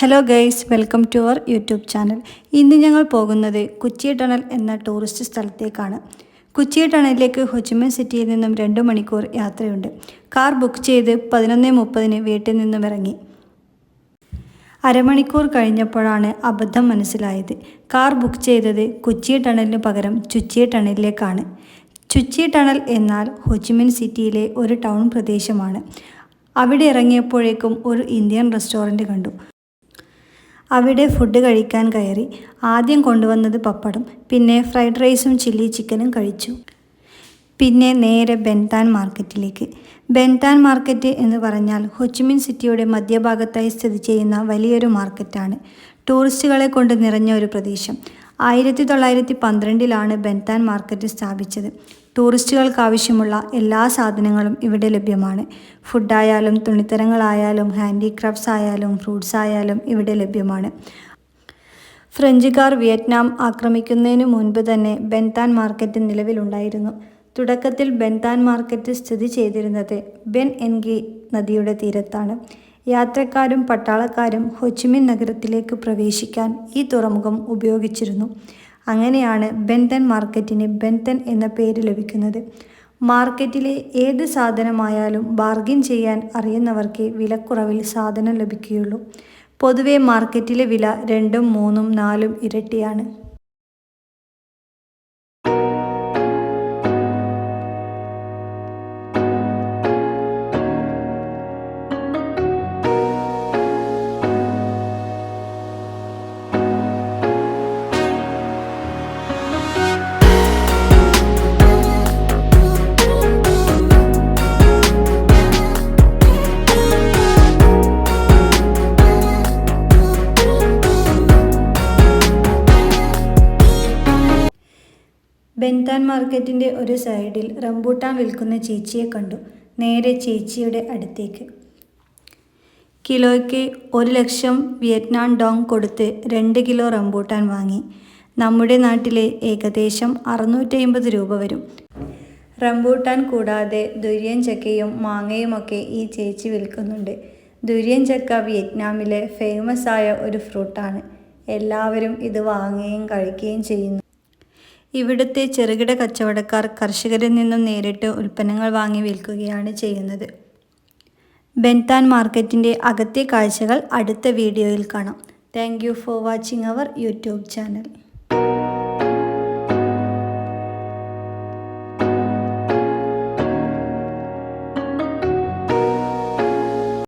Hello guys welcome to our YouTube channel ഇന്ന് ഞങ്ങൾ പോകുന്നത് കുച്ചി ടണൽ എന്ന ടൂറിസ്റ്റ് സ്ഥലത്തേക്കാണ്. കുച്ചി ടണലിലേക്ക് ഹൊച്ചിമൻ സിറ്റിയിൽ നിന്നും രണ്ട് മണിക്കൂർ യാത്രയുണ്ട്. കാർ ബുക്ക് ചെയ്ത് പതിനൊന്ന് മുപ്പതിന് വീട്ടിൽ നിന്നും ഇറങ്ങി. അരമണിക്കൂർ കഴിഞ്ഞപ്പോഴാണ് അബദ്ധം മനസ്സിലായത്. കാർ ബുക്ക് ചെയ്തത് കുച്ചി ടണലിന് പകരം ചുച്ചി ടണലിലേക്കാണ്. ചുച്ചി ടണൽ എന്നാൽ ഹൊച്ചിമിൻ സിറ്റിയിലെ ഒരു ടൗൺ പ്രദേശമാണ്. അവിടെ ഇറങ്ങിയപ്പോഴേക്കും ഒരു ഇന്ത്യൻ റെസ്റ്റോറന്റ് കണ്ടു. അവിടെ ഫുഡ് കഴിക്കാൻ കയറി. ആദ്യം കൊണ്ടുവന്നത് പപ്പടം പിന്നെ ഫ്രൈഡ് റൈസും ചില്ലി ചിക്കനും കഴിച്ചു. പിന്നെ നേരെ ബെൻതാൻ മാർക്കറ്റിലേക്ക്. ബെൻതാൻ മാർക്കറ്റ് എന്ന് പറഞ്ഞാൽ ഹൊച്ചിമിൻ സിറ്റിയുടെ മധ്യഭാഗത്തായി സ്ഥിതി ചെയ്യുന്ന വലിയൊരു മാർക്കറ്റാണ്. ടൂറിസ്റ്റുകളെ കൊണ്ട് നിറഞ്ഞ ഒരു പ്രദേശം. ആയിരത്തി തൊള്ളായിരത്തി പന്ത്രണ്ടിലാണ് ബെൻതാൻ മാർക്കറ്റ് സ്ഥാപിച്ചത്. ടൂറിസ്റ്റുകൾക്ക് ആവശ്യമുള്ള എല്ലാ സാധനങ്ങളും ഇവിടെ ലഭ്യമാണ്. ഫുഡായാലും തുണിത്തരങ്ങളായാലും ഹാൻഡിക്രാഫ്റ്റ്സ് ആയാലും ഫ്രൂട്ട്സ് ആയാലും ഇവിടെ ലഭ്യമാണ്. ഫ്രഞ്ചുകാർ വിയറ്റ്നാം ആക്രമിക്കുന്നതിന് മുൻപ് തന്നെ ബെൻതാൻ മാർക്കറ്റ് നിലവിലുണ്ടായിരുന്നു. തുടക്കത്തിൽ ബെൻതാൻ മാർക്കറ്റ് സ്ഥിതി ചെയ്തിരുന്നത് ബെൻ എൻഗി നദിയുടെ തീരത്താണ്. യാത്രക്കാരും പട്ടാളക്കാരും ഹൊച്ചിമിൻ നഗരത്തിലേക്ക് പ്രവേശിക്കാൻ ഈ തുറമുഖം ഉപയോഗിച്ചിരുന്നു. അങ്ങനെയാണ് ബെൻതൻ മാർക്കറ്റിന് ബെൻതൻ എന്ന പേര് ലഭിക്കുന്നത്. മാർക്കറ്റിലെ ഏത് സാധനമായാലും ബാർഗിൻ ചെയ്യാൻ അറിയുന്നവർക്ക് വിലക്കുറവിൽ സാധനം ലഭിക്കുകയുള്ളൂ. പൊതുവെ മാർക്കറ്റിലെ വില രണ്ടും മൂന്നും നാലും ഇരട്ടിയാണ്. ബെൻതാൻ മാർക്കറ്റിന്റെ ഒരു സൈഡിൽ റംബൂട്ടാൻ വിൽക്കുന്ന ചേച്ചിയെ കണ്ടു. നേരെ ചേച്ചിയുടെ അടുത്തേക്ക്. കിലോയ്ക്ക് ഒരു ലക്ഷം വിയറ്റ്നാം ഡോങ് കൊടുത്ത് രണ്ട് കിലോ റംബൂട്ടാൻ വാങ്ങി. നമ്മുടെ നാട്ടിലെ ഏകദേശം അറുന്നൂറ്റി രൂപ വരും. റംബൂട്ടാൻ കൂടാതെ ദുര്യൻ ചക്കയും മാങ്ങയുമൊക്കെ ഈ ചേച്ചി വിൽക്കുന്നുണ്ട്. ദുര്യൻ ചക്ക വിയറ്റ്നാമിലെ ഫേമസ് ആയ ഒരു ഫ്രൂട്ടാണ്. എല്ലാവരും ഇത് വാങ്ങുകയും കഴിക്കുകയും ചെയ്യുന്നു. ഇവിടുത്തെ ചെറുകിട കച്ചവടക്കാർ കർഷകരിൽ നിന്നും നേരിട്ട് ഉൽപ്പന്നങ്ങൾ വാങ്ങി വിൽക്കുകയാണ് ചെയ്യുന്നത്. ബെൻതാൻ മാർക്കറ്റിന്റെ അകത്തെ കാഴ്ചകൾ അടുത്ത വീഡിയോയിൽ കാണാം. Thank for watching our YouTube channel.